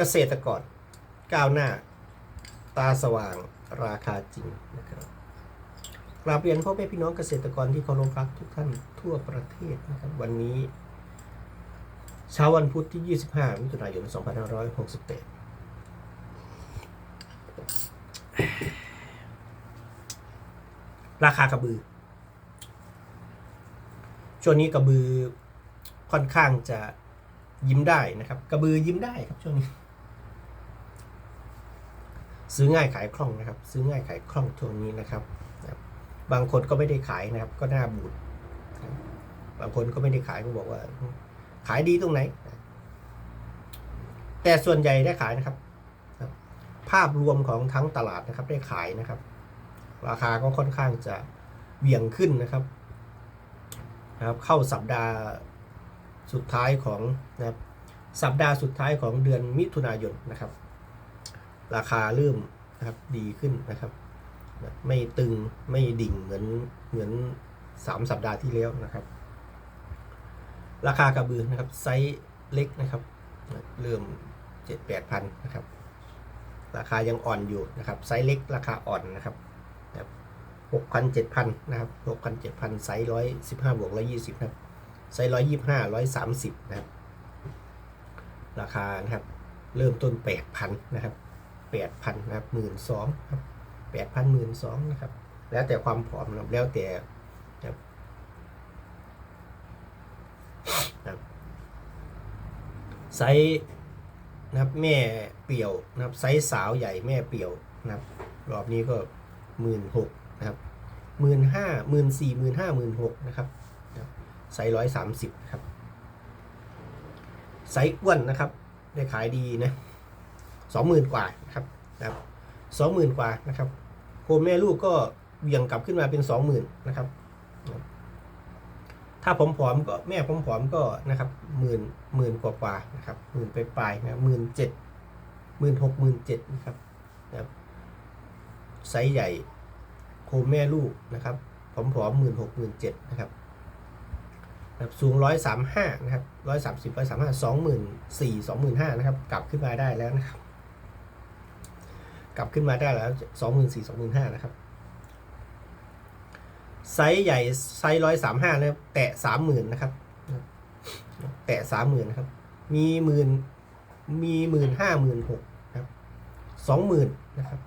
เกษตรกรก้าวหน้า ตาสว่างราคาจริงนะครับกราบเรียนพ่อแม่พี่น้องเกษตรกรที่เคารพรักทุกท่านทั่วประเทศนะครับวันนี้ เช้าวันพุธที่ 25 มิถุนายน 2568 ราคากระบือ ช่วงนี้กระบือค่อนข้างจะยิ้มได้นะครับ กระบือยิ้มได้ครับช่วงนี้ ซื้อง่ายขายคล่องนะครับ ซื้อง่ายขายคล่องช่วงนี้นะครับ บางคนก็ไม่ได้ขายนะครับ ก็หน้าบูดบางคนก็ไม่ได้ขายก็บอกว่า ขายดีตรงไหน แต่ส่วนใหญ่ได้ขายนะครับ ภาพรวมของทั้งตลาดนะครับ ได้ขายนะครับ ราคาก็ค่อนข้างจะเหวี่ยงขึ้นนะครับนะครับ เข้าสัปดาห์สุดท้ายของนะครับสัปดาห์สุดท้ายของเดือนมิถุนายนนะครับ ราคาเริ่มนะครับดีขึ้นนะครับ ไม่ตึงไม่ดิ่งเหมือนเหมือนสามสัปดาห์ที่แล้วนะครับ ราคากระบือนะครับไซส์เล็กนะครับ เริ่มเจ็ดแปดพันนะครับ ราคายังอ่อนอยู่นะครับไซส์เล็กราคาอ่อนนะครับหกพันเจ็ดพันนะครับหกพันเจ็ดพันไซส์ร้อยสิบห้าบวกร้อยยี่สิบนะครับไซส์ร้อยยี่ห้าร้อยสามสิบนะครับ ราคานะครับ เริ่มต้นแปดพันนะครับ แปดพันนะครับหมื่นสองครับแปดพันหมื่นสองนะครับ แล้วแต่ความผอมนะครับแล้วแต่นะครับนะไซส์นะครับแม่เปี่ยวนะครับไซส์สาวใหญ่แม่เปี่ยวนะครับ รอบนี้ก็หมื่นหกนะครับหมื่นห้าหมื่นสี่หมื่นห้าหมื่นหกนะครับไซส์ร้อยสามสิบครับไซส์อ้วนนะครับ ได้ขายดีนะ สองหมื่นกว่านะครับนะครับสองหมื่นกว่านะครับโคมแม่ลูกก็เบี่ยงกลับขึ้นมาเป็นสองหมื่นนะครับ ถ้าผมผอมก็แม่ผมผอมก็นะครับหมื่นหมื่นกว่ากว่านะครับหมื่นไปปลายนะหมื่นเจ็ดหมื่นหกหมื่นเจ็ดนะครับนะครับไซส์ใหญ่โคมแม่ลูกนะครับผอมหมื่นหกหมื่นเจ็ดนะครับนะครับสูงร้อยสามห้านะครับร้อยสามสิบร้อยสามห้าสองหมื่นสี่สองหมื่นห้านะครับ กลับขึ้นมาได้แล้วนะครับ กลับขึ้นมาได้แล้วสองหมื่นสี่สองหมื่นห้านะครับ ไซส์ใหญ่ไซส์ร้อยสามห้านะแตะสามหมื่นนะครับ แตะสามหมื่นนะครับ มีหมื่นมีหมื่นห้าหมื่นหกครับสองหมื่นนะครับ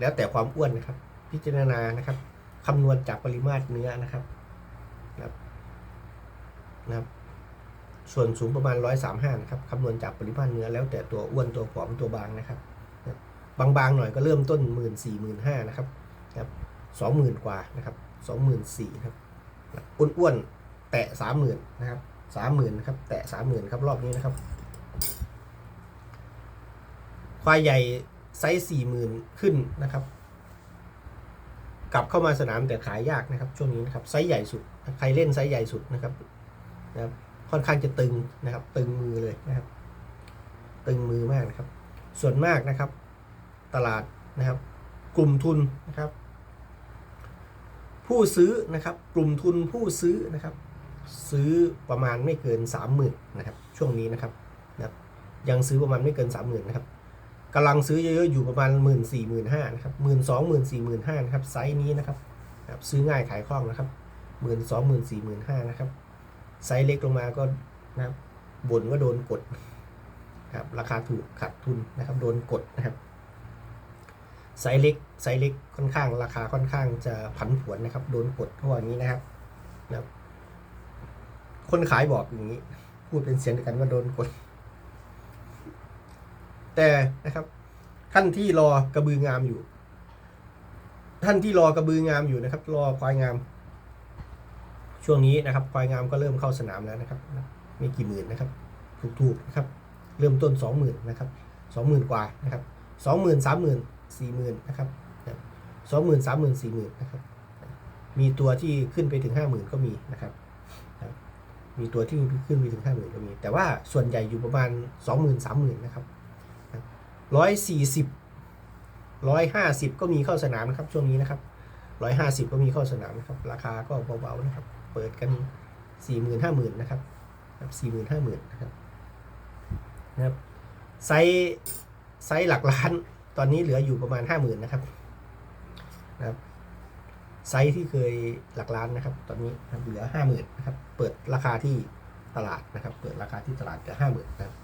แล้วแต่ความอ้วนนะครับ พิจารณานะครับคำนวณจากปริมาตรเนื้อนะครับนะครับส่วนสูงประมาณ 135 นะครับ คำนวณจากปริมาณเนื้อแล้วแต่ตัวอ้วนตัวผอมตัวบางนะครับ บางๆหน่อยก็เริ่มต้น1 4 0 0 0 0 0 0นะครับนะครับสองหมื่นกว่านะครับสองหมื่นสี่ครับอ้วนๆแตะสามหมื่นนะครับสามหมื่นครับแตะสามหมื่นครับรอบนี้นะครับ ควายใหญ่ไซส์สี่หมื่นขึ้นนะครับ กลับเข้ามาสนามแต่ขายยากนะครับ ช่วงนี้นะครับไซส์ใหญ่สุด ใครเล่นไซส์ใหญ่สุดนะครับนะครับ ค่อนข้างจะตึงนะครับ ตึงมือเลยนะครับ ตึงมือมากนะครับ ส่วนมากนะครับ ตลาดนะครับ กลุ่มทุนนะครับ ผู้ซื้อนะครับ กลุ่มทุนผู้ซื้อนะครับ ซื้อประมาณไม่เกินสามหมื่นนะครับ ช่วงนี้นะครับนะครับยังซื้อประมาณไม่เกินสามหมื่นนะครับกำลังซื้อเยอะๆอยู่ประมาณหมื่นสี่หมื่นห้านะครับหมื่นสองหมื่นสี่หมื่นห้านะครับไซส์นี้นะครับนะครับ ซื้อง่ายขายคล่องนะครับหมื่นสองหมื่นสี่หมื่นห้านะครับไซส์เล็กลงมาก็นะครับบ่นว่าโดนกดครับราคาถูกขาดทุนนะครับ โดนกดนะครับ ไซส์เล็กไซส์เล็กค่อนข้างราคาค่อนข้างจะผันผวนนะครับ โดนกดเพราะว่าอย่างนี้นะครับนะครับคนขายบอกอย่างนี้ พูดเป็นเสียงเดียวกันว่าโดนกด แต่นะครับท่านที่รอกระบืองามอยู่ ท่านที่รอกระบืองามอยู่นะครับ รอควายงาม ช่วงนี้นะครับ ควายงามก็เริ่มเข้าสนามแล้วนะครับไม่กี่หมื่นนะครับ ถูกๆนะครับ เริ่มต้นสองหมื่นนะครับสองหมื่นกว่านะครับสองหมื่นสามหมื่น สี่หมื่นนะครับสองหมื่นสามหมื่นสี่หมื่นนะครับ มีตัวที่ขึ้นไปถึงห้าหมื่นก็มีนะครับ มีตัวที่ขึ้นไปถึงห้าหมื่นก็มี แต่ว่าส่วนใหญ่อยู่ประมาณสองหมื่นสามหมื่นนะครับร้อยสี่สิบร้อยห้าสิบก็มีเข้าสนามนะครับช่วงนี้นะครับร้อยห้าสิบก็มีเข้าสนามนะครับ ราคาก็เบาๆนะครับ เปิดกันสี่หมื่นห้าหมื่นนะครับสี่หมื่นห้าหมื่นนะครับนะครับไซส์ไซส์หลักล้าน ตอนนี้เหลืออยู่ประมาณห้าหมื่นนะครับนะครับไซส์ที่เคยหลักล้านนะครับ ตอนนี้เหลือห้าหมื่นนะครับเปิดราคาที่ตลาดนะครับ เปิดราคาที่ตลาดเหลือห้าหมื่นนะครับ